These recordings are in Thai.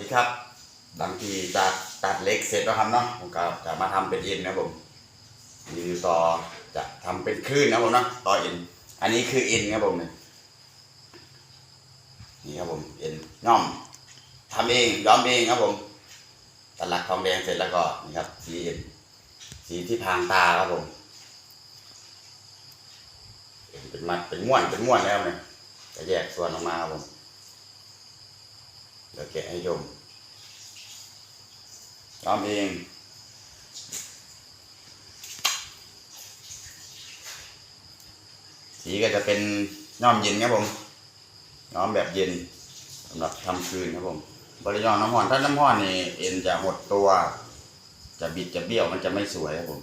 ดีครับ หลังที่จากตัดเล็กเสร็จแล้วครับเนาะผมก็จะมาทำเป็นเอ็นนะผมนี่คือต่อจะทำเป็นคลื่นนะผมเนาะต่อเอ็นอันนี้คือเอ็นครับผมเนี่ยนี่ครับผมเอ็นย่อมทำเองย้อมเองครับผมตัดหลักทองแดงเสร็จแล้วก็นี่ครับสีเอ็นสีที่พรางตาครับผมเอ็นเป็นมัดเป็นม้วนเป็นม้วนแล้วเนี่ยจะแยกส่วนออกมาครับผม เดี๋ยวแกะให้ชมทำเองสีก็จะเป็นย้อมเย็นครับผมย้อมแบบเย็นสำหรับทำคืนครับผมบริยองน้ำห่อนถ้าน้ำห่อนนี่เอ็นจะหดตัว จะบิดจะเบี้ยวมันจะไม่สวยครับผม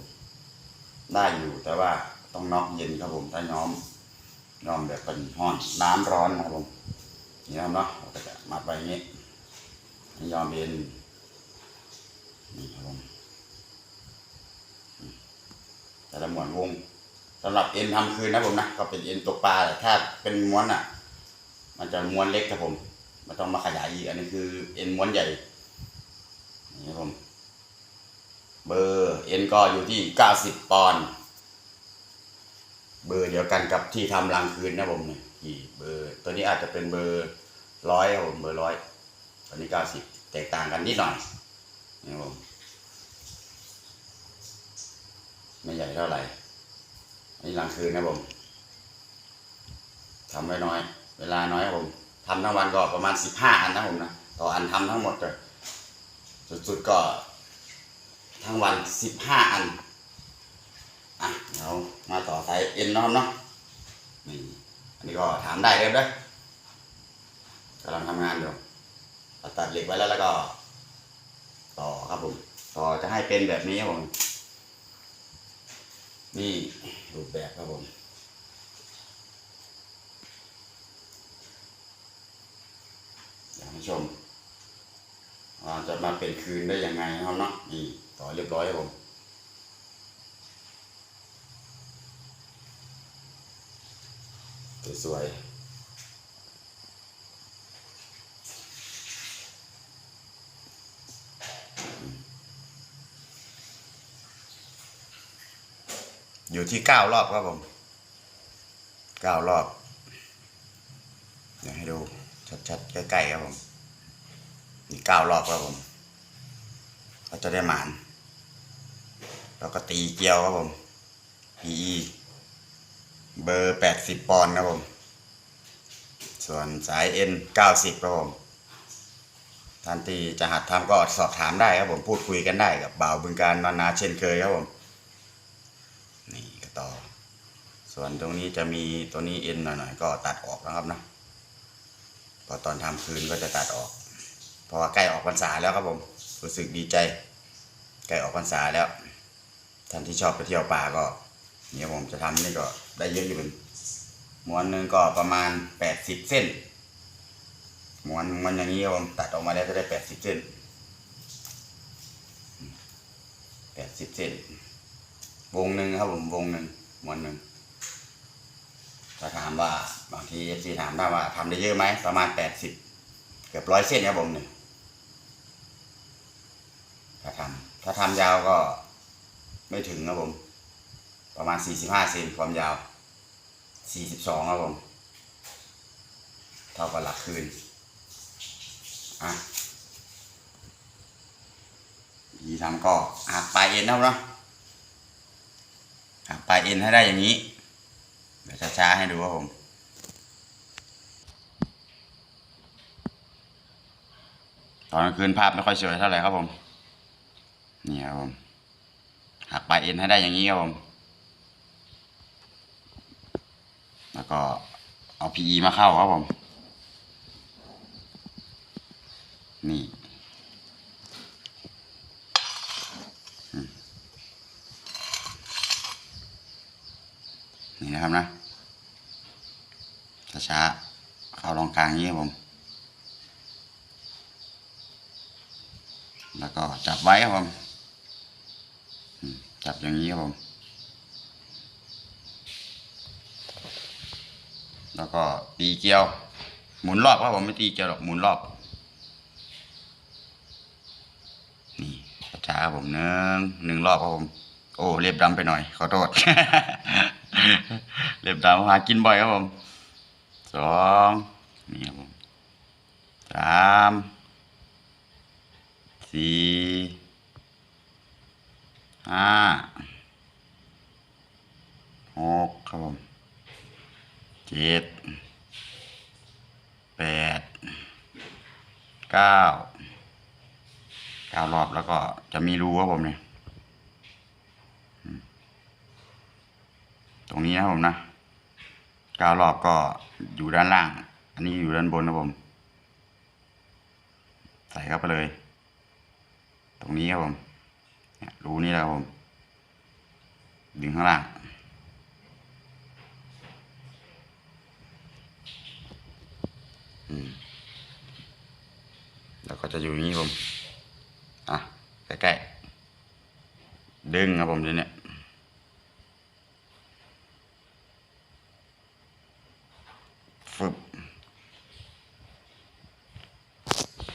ได้อยู่แต่ว่าต้องน็อกเย็นครับผม ถ้าย้อมย้อมแบบเป็นห่อนน้ำร้อนนะครับผมนี่ครับเนาะเราก็จะมาไปอย่างนี้ ยอมเอ็นนี่ครับผมแต่ละหมวนวงสำหรับเอ็นทำคืนนะผมนะก็เป็นเอ็นตกปลาแต่ถ้าเป็นม้วนอะ มันจะม้วนเล็กครับผมมันต้องมาขยายอีกอันนี้คือเอ็นม้วนใหญ่นี่ครับผมเบอร์เอ็นก็อยู่ที่เก้าสิบปอนด์เบอร์เดียวกันกับที่ทำรังคืนนะผมเนี่ยกี่เบอร์ ตัวนี้อาจจะเป็นเบอร์ร้อยครับผมเบอร์ร้อย ตอนนี้เก้าสิบแตกต่างกันนิดหน่อยนะครับผมไม่ใหญ่เท่าไหร่อันนี้หลังคืนนะผมทำไว้น้อย เวลาน้อยผมทำทั้งวันก็ประมาณสิบห้าอันนะผมนะต่ออันทำทั้งหมดเลยสุดๆก็ทั้งวันสิบห้าอันอะเดี๋ยวมาต่อสายเอ็นนาะครับเนาะนี่อันนี้ก็ถามได้เลยเด้อกำลังทำงานอยู่ ตัดเหล็กไว้แล้วแล้วก็ ต่อครับผมต่อจะให้เป็นแบบนี้ครับผมนี่รูปแบบครับผมอยากให้ชมว่าจะมาเป็นคืนได้ยังไงครับเนาะนี่ต่อเรียบร้อยครับผมสวยๆ อยู่ที่เก้ารอบครับผมเก้ารอบเดี๋ยวให้ดูชัดๆใกล้ๆครับผมนี่เก้ารอบครับผมก็จะได้หมานแล้วก็ตีเกลียวครับผม PE เบอร์แปดสิบปอนด์ครับผม ส่วนสาย N เก้าสิบครับผมท่านที่จะหัดทำก็สอบถามได้ครับผมพูดคุยกันได้กับบ่าวบึงการนานาเช่นเคยครับผม ต่อ ส่วนตรงนี้จะมีตัวนี้เอ็นหน่อยๆก็ตัดออกนะครับนะพอตอนทำคืนก็จะตัดออก เพราะว่าใกล้ออกพรรษาแล้วครับผมรู้สึกดีใจใกล้ออกพรรษาแล้ว ท่านที่ชอบไปเที่ยวป่าก็เนี่ยผมจะทำนี่ก็ได้เยอะอยู่เป็นม้วนหนึ่งก็ประมาณแปดสิบเส้นม้วนมันอย่างนี้ครับผมตัดออกมาแล้วก็ได้แปดสิบเส้นแปดสิบเส้น วงหนึ่งครับผมวงหนึ่งมวนหนึ่งถ้าถามว่าบางทีเอฟซีถามได้ว่าทำได้เยอะไหมประมาณแปดสิบเกือบร้อยเส้นครับผมเนี่ยถ้าทำถ้าทำยาวก็ไม่ถึงครับผม ประมาณสี่สิบห้าเซนความยาวสี่สิบสองครับผมเท่ากับหลักคืนอะยีทำก็หักปลายเอ็นนะครับเนาะ ปลายเอ็นให้ได้อย่างนี้ เดี๋ยวช้าๆให้ดูครับผมตอนกลางคืนภาพไม่ค่อยสวยเท่าไหร่ครับผม นี่ครับผมหักปลายเอ็นให้ได้อย่างนี้ครับผม แล้วก็เอา PE มาเข้าครับผม นี่ นี่นะครับนะช้าๆเข้าตรงกลางนี้ครับผม แล้วก็จับไว้ครับผม จับอย่างนี้ครับผม แล้วก็ตีเกลียว หมุนรอบครับผมไม่ตีเกลียวหรอกหมุนรอบ นี่ช้าๆครับผมหนึ่งหนึ่งรอบครับผม โอ้เล็บดำไปหน่อย ขอโทษ เล็บดำหากินบ่อยครับผมสองนี่ครับผมสามสี่ห้าหกครับผมเจ็ดแปดเก้าเก้ารอบแล้วก็จะมีรูครับผมเนี่ย ตรงนี้นะครับผมนะก้ารอบก็อยู่ด้านล่าง อันนี้อยู่ด้านบนนะผม ใส่เข้าไปเลย ตรงนี้ครับผมรูนี้แหละครับผม ดึงข้างล่างแล้วก็จะอยู่อย่างนี้ครับผม อะ ใกล้ๆ ดึงครับผมทีเนี้บ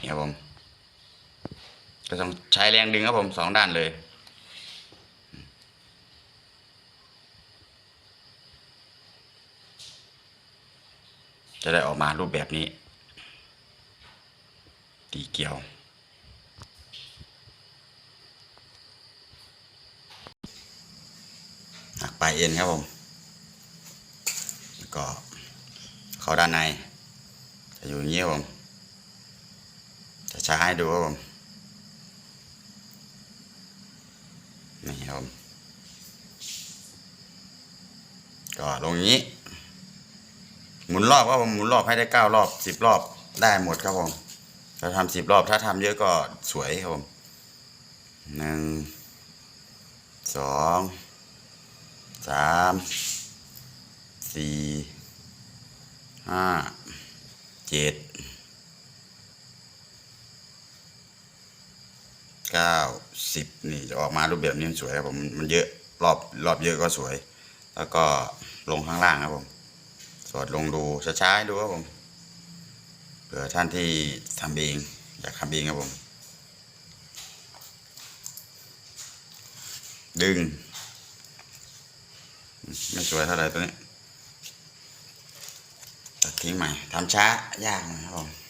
นี่ครับผม ก็ต้อง ใช้แรงดึงครับผมสองด้านเลยจะได้ออกมารูปแบบนี้ ตีเกี่ยว หักปลายเอ็นครับผม แล้วก็เข้าด้านใน จะอยู่อย่างนี้ครับผม จะช้าให้ดูครับผม นี่ครับ ก็ลงอย่างนี้ หมุนรอบครับผมหมุนรอบให้ได้เก้ารอบสิบรอบได้หมดครับผมถ้าทำสิบรอบ ถ้าทำเยอะก็สวยครับผมหนึ่งสองสามสี่ห้าเจ็ด เก้าสิบนี่จะออกมารูปแบบนี้มันสวยครับผมมันเยอะรอบรอบเยอะก็สวย แล้วก็ลงข้างล่างครับผม สอดลงดูช้าๆดูครับผมเผื่อท่านที่ทำเองอยากทำเองครับผม ดึง ไม่สวยเท่าไหร่ตัวนี้ตัดทิ้งใหม่ทำช้ายากนะครับผม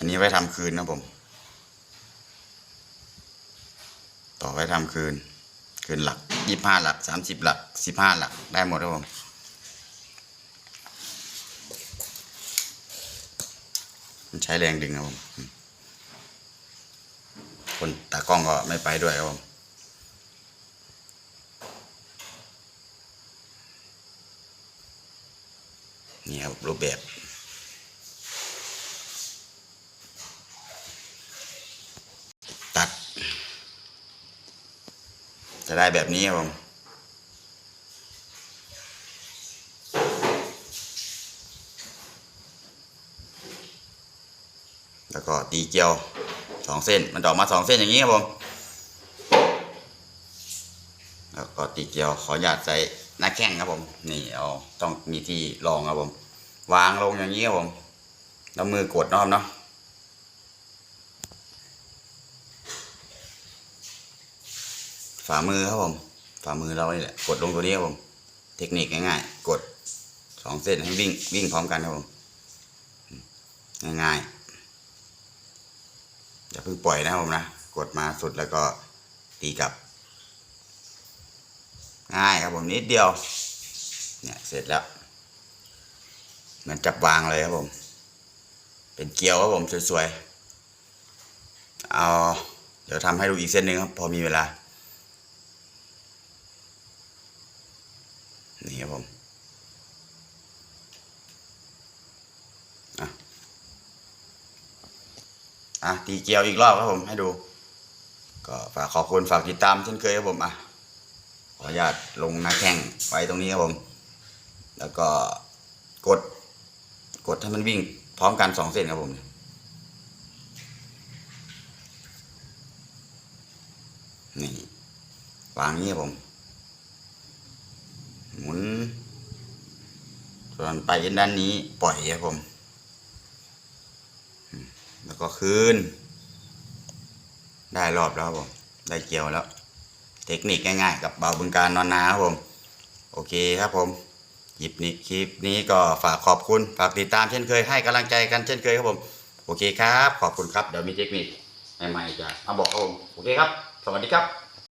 อันนี้ไว้ทำคืนนะผม ต่อไว้ทำคืน คืนหลักยี่ห้าหลักสามสิบหลักสิบห้าหลักได้หมดครับผมมันใช้แรงดึงครับผม คนตากล้องก็ไม่ไปด้วยครับผมนี่ครับรูปแบบ จะได้แบบนี้ครับผมแล้วก็ตีเกลียวสองเส้น มันจะออกมาสองเส้นอย่างนี้ครับผมแล้วก็ตีเกลียวขออนุญาตใส่หน้าแข้งครับผม นี่เอาต้องมีที่รองครับผม วางลงอย่างนี้ครับผมแล้วมือกดนะครับเนาะ ฝ่ามือครับผม ฝ่ามือเราเนี่แหละ กดลงตัวนี้ครับผม เทคนิคง่ายๆ กดสองเส้นให้วิ่งวิ่งพร้อมกันครับผม ง่ายๆ อย่าเพิ่งปล่อยนะครับผมนะ กดมาสุดแล้วก็ตีกลับ ง่ายครับผมนิดเดียว เนี่ยเสร็จแล้ว เหมือนจับวางเลยครับผม เป็นเกลียวครับผมสวยๆ เอาเดี๋ยวทำให้ดูอีกเส้นหนึ่งครับ พอมีเวลา นี่ครับผมอะตีเกียวอีกรอบครับผมให้ดู ก็ฝากขอบคุณฝากติดตามเช่นเคยครับผมอะขออนุญาตลงหน้าแข้งไว้ตรงนี้ครับผม แล้วก็กด กดให้มันวิ่งพร้อมกันสองเส้นครับผมนี่วางนี้ครับผม หมุน ส่วนไปด้านนี้ปล่อยครับผม แล้วก็คืน ได้รอบแล้วครับผม ได้เกี่ยวแล้ว เทคนิคง่ายๆ กับเบาบึงการนอนนาครับผม โอเคครับผมคลิปนี้คลิปนี้ก็ฝากขอบคุณ ฝากติดตามเช่นเคยให้กำลังใจกันเช่นเคยครับผม โอเคครับ ขอบคุณครับ เดี๋ยวมีเทคนิคใหม่ๆจะมาบอกครับผม โอเคครับ สวัสดีครับ